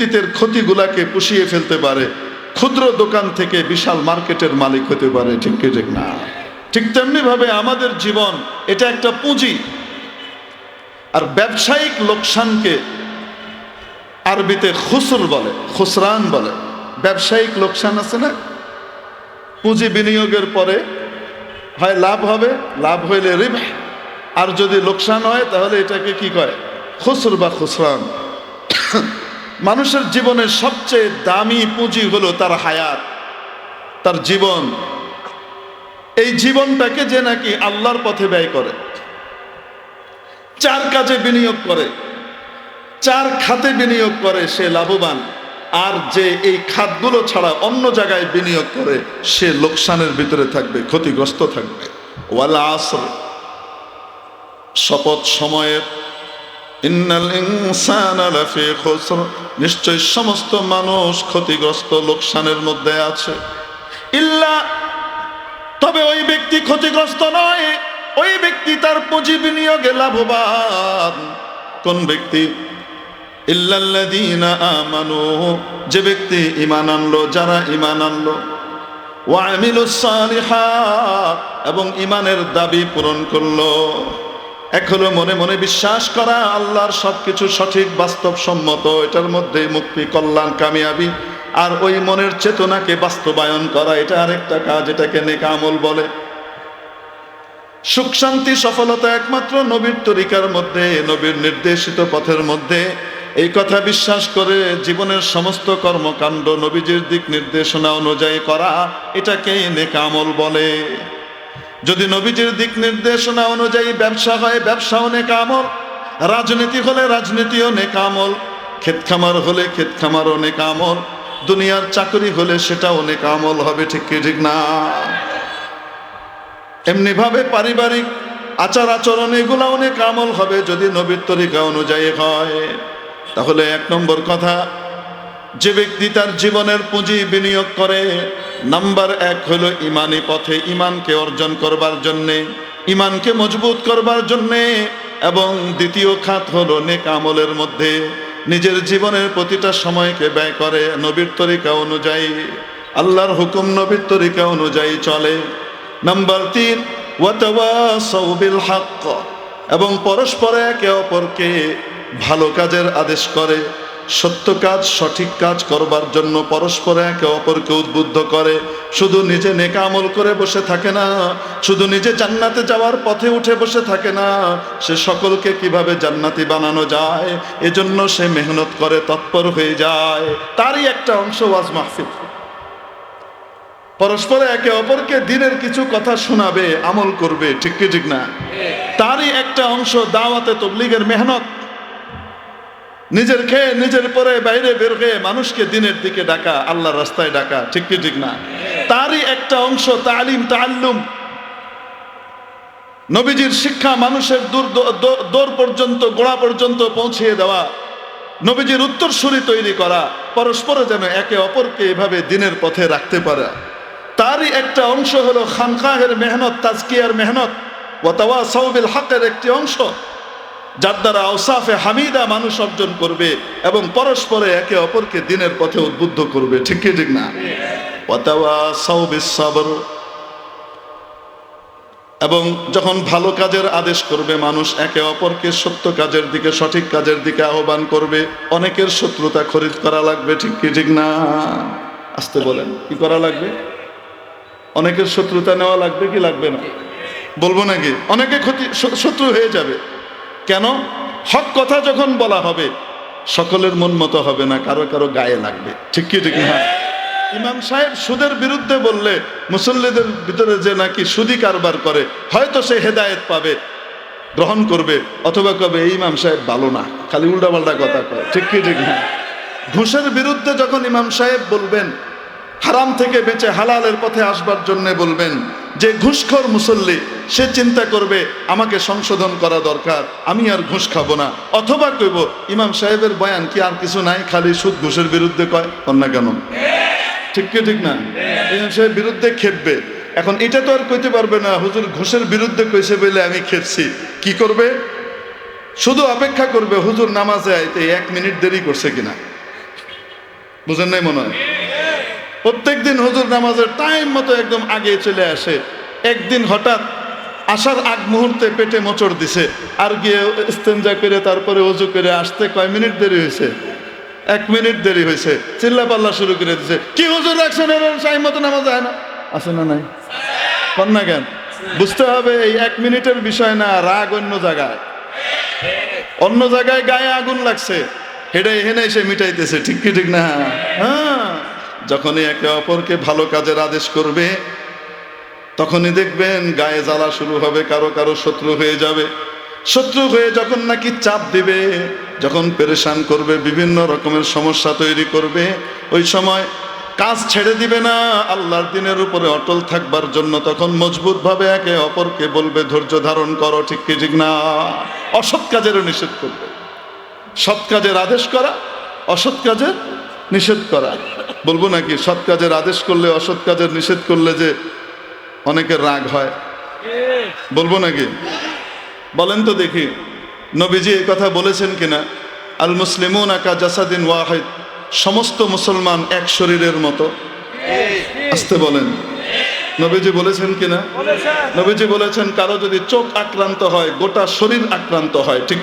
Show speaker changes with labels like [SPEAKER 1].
[SPEAKER 1] অতীতের ক্ষতিগুলাকে পুষিয়ে ফেলতে পারে। ক্ষুদ্র দোকান থেকে বিশাল মার্কেটের মালিক হতে পারে, ঠিক ঠিক না? ঠিক তেমনি ভাবে আমাদের জীবন, এটা একটা পুঁজি। আর ব্যবসায়িক লোকসানকে আরবিতে খুসর বলে, খুসরান বলে। ব্যবসায়িক লোকসান আছে না? পুঁজি বিনিয়োগের পরে হয় লাভ হবে, লাভ হইলে রিব আর যদি লোকসান হয়, তাহলে এটাকে কি কয়? খুসর বা খুসরান। মানুষের জীবনের সবচেয়ে দামি পুঁজি হলো তার হায়াত, তার জীবন। এই জীবনটাকে যে নাকি আল্লাহর পথে ব্যয় করে, চার কাজে বিনিয়োগ করে, চার খাতে বিনিয়োগ করে সে লাভবান, আর যে এই খাতগুলো ছাড়া অন্য জায়গায় বিনিয়োগ করে সে লোকসানের ভিতরে থাকবে, ক্ষতিগ্রস্ত থাকবে। ওয়ালা আসর, শপথ সময়ের নিশ্চয় সমস্ত মানুষ ক্ষতিগ্রস্ত লোকসানের মধ্যে আছে। ইল্লা, তবে ওই ব্যক্তি ক্ষতিগ্রস্ত নয়, ওই ব্যক্তি তার পুঁজি বিনিয়োগে লাভবান। কোন ব্যক্তি? যে ব্যক্তি ঈমান আনলো, যারা ঈমান আনলো। এবং ঈমানের দাবি পূরণ করল। হলো মনে মনে বিশ্বাস করা আল্লাহর সবকিছু সঠিক, বাস্তবসম্মত, এটার মধ্যে মুক্তি, কল্যাণ, কামিয়াবি, আর ওই মনের চেতনাকে বাস্তবায়ন করা, এটা আরেকটা কাজ, এটাকে নেকা আমল বলে। সুখ, শান্তি, সফলতা একমাত্র নবীর তরিকার মধ্যে, নবীর নির্দেশিত পথের মধ্যে। এই কথা বিশ্বাস করে জীবনের সমস্ত কর্মকাণ্ড নবীজির দিক নির্দেশনা অনুযায়ী করা এটাকে নেকা আমল বলে। যদি নবীজির দিক নির্দেশনা অনুযায়ী ব্যবসা হয় ব্যবসা অনেক আমল রাজনীতি হলে রাজনীতি অনেক আমল ক্ষেত খামার হলে ক্ষেত খামার অনেক আমল দুনিয়ার চাকরি হলে সেটা অনেক আমল হবে ঠিক কি, ঠিক না? এমনি ভাবে পারিবারিক আচার আচরণ এগুলো অনেক আমল হবে যদি নবীর তরিকা অনুযায়ী হয়। তাহলে এক নম্বর কথা যে ব্যক্তি তার জীবনের পুঁজি বিনিয়োগ করে, নাম্বার এক হলো ইমানি পথে ইমানকে অর্জন করবার জন্যে, ইমানকে মজবুত করবার জন্যে, এবং দ্বিতীয় খাত হলো নেক আমলের মধ্যে, নিজের জীবনের প্রতিটা সময়কে ব্যয় করে নবীর তরিকা অনুযায়ী, আল্লাহর হুকুম নবীর তরিকা অনুযায়ী চলে। নাম্বার তিন, ওয়াতাওয়াসাউ বিল হক এবং পরস্পরে একে অপরকে ভালো কাজের আদেশ করে। সত্য কাজ, সঠিক কাজ করবার জন্য পরস্পরে একে অপরকে উদ্বুদ্ধ করে। শুধু নিজে নেকা আমল করে বসে থাকে না, শুধু নিজে জান্নাতে যাওয়ার পথে উঠে বসে থাকে না, সে সকলকে কীভাবে জান্নাতি বানানো যায়, এজন্য সে মেহনত করে তৎপর হয়ে যায়। তারই একটা অংশ ওয়াজ মাহফিল। পরস্পরে একে অপরকে দিনের কিছু কথা শোনাবে, আমল করবে, ঠিক কি, ঠিক না? তারই একটা অংশ দাওয়াতে তবলিগের মেহনত। নিজের খেয়ে, নিজের পরে বাইরে বের হয়ে মানুষকে দিনের দিকে ডাকা আল্লাহর রাস্তায় ডাকা, ঠিক কি ঠিক না? তারই একটা অংশ তালিম তাল্লুম নবীজির শিক্ষা মানুষের দূর দৌড় পর্যন্ত, গোড়া পর্যন্ত পৌঁছিয়ে দেওয়া, নবীজির উত্তরসূরি তৈরি করা, পরস্পর যেন একে অপরকে এভাবে দিনের পথে রাখতে পারে। তারই একটা অংশ হলো খানকাহের মেহনত, তাজকিয়ার মেহনত। ওয়াতাওয়া সৌবিল হকের একটি অংশ। যার দ্বারা আউসাফে হামিদা মানুষ অর্জন করবে এবং পরস্পরে একে অপরকে দিনের পথে উদ্বুদ্ধ করবে। ঠিক কি, ঠিক না? এবং যখন ভালো কাজের আদেশ করবে, মানুষ একে অপরকে সত্য কাজের দিকে, সঠিক কাজের দিকে আহ্বান করবে। অনেকের শত্রুতা খরিদ করা লাগবে, ঠিক কি, ঠিক না? আসতে বলেন, কি করা লাগবে? অনেকের শত্রুতা নেওয়া লাগবে কি লাগবে না? বলব নাকি? অনেকে ক্ষতি শত্রু হয়ে যাবে। কেন? হক কথা যখন বলা হবে, সকলের মন মতো হবে না, কারও কারও গায়ে লাগবে। ঠিক কি, ঠিক না? ইমাম সাহেব সুদের বিরুদ্ধে বললে, মুসল্লিদের ভিতরে যে নাকি সুদি কারবার করে, হয়তো সে হেদায়েত পাবে, গ্রহণ করবে, অথবা কবে, এই ইমাম সাহেব ভালো না, খালি উল্টাপাল্টা কথা কয়। ঠিক কি, ঠিক না? ঘুষের বিরুদ্ধে যখন ইমাম সাহেব বলবেন, হারাম থেকে বেঁচে হালালের পথে আসবার জন্য বলবেন যে ঘুষখোর মুসল্লি, সে চিন্তা করবে, আমাকে সংশোধন করা দরকার, আমি আর ঘুষ খাব না। অথবা কইব, ইমাম সাহেবের বয়ান কি আর কিছু নাই, খালি সুদ ঘুষের বিরুদ্ধে কয়? কন্যা কেন? ঠিক কি, ঠিক না? ইমাম সাহেব বিরুদ্ধে খেপবে। এখন এটা তো আর কইতে পারবে না, হুজুর ঘুষের বিরুদ্ধে কইছে বলে আমি খেপছি। কি করবে? শুধু অপেক্ষা করবে, হুজুর নামাজে আইতে এক মিনিট দেরি করছে কিনা? বুঝেন নাই মনে হয়? প্রত্যেক দিন হুজুর নামাজের টাইম মতো একদম আগে চলে আসে। একদিন হঠাৎ আসার আগ মুহূর্তে পেটে মোচড় দিছে। আর গিয়ে ইস্তেঞ্জা করে তারপরে অজু করে আসতে কয় মিনিট দেরি হয়েছে? এক মিনিট দেরি হয়েছে। চিল্লা পাল্লা শুরু করে দিছে। কি হুজুর রাখছেন টাইম মতো নামাজ যায় না। আছে না নাই? কন না কেন? বুঝতে হবে এই এক মিনিটের বিষয় না, রাগ অন্য জায়গায়। অন্য জায়গায় গায়ে আগুন লাগছে। হেডে হেনে এসে মিটাইতেছে। ঠিক কি ঠিক না? হ্যাঁ। যখনই একে অপরকে ভালো কাজের আদেশ করবে, তখনই দেখবেন গায়ে জ্বালা শুরু হবে, কারও কারও শত্রু হয়ে যাবে। শত্রু হয়ে যখন নাকি চাপ দিবে, যখন পেরেশান করবে, বিভিন্ন রকমের সমস্যা তৈরি করবে, ওই সময় কাজ ছেড়ে দিবে না, আল্লাহর দিনের উপরে অটল থাকবার জন্য তখন মজবুত ভাবে একে অপরকে বলবে, ধৈর্য ধারণ করো, ঠিক কি, ঠিক না? অসৎ কাজেরও নিষেধ করবে। সৎ কাজের আদেশ করা, অসৎ কাজের নিষেধ করা। বলব নাকি? সৎ কাজের আদেশ করলে অসৎ কাজের নিষেধ করলে যে অনেকের রাগ হয়। বলব নাকি? বলেন তো দেখি নবীজি এই কথা বলেছেন কিনা? আল মুসলিমুন আকা জাসাদিন ওয়াহিদ সমস্ত মুসলমান এক শরীরের মতো। আসতে বলেন। নবীজি বলেছেন কিনা? নবীজি বলেছেন কারও যদি চোখ আক্রান্ত হয় গোটা শরীর আক্রান্ত হয় ঠিক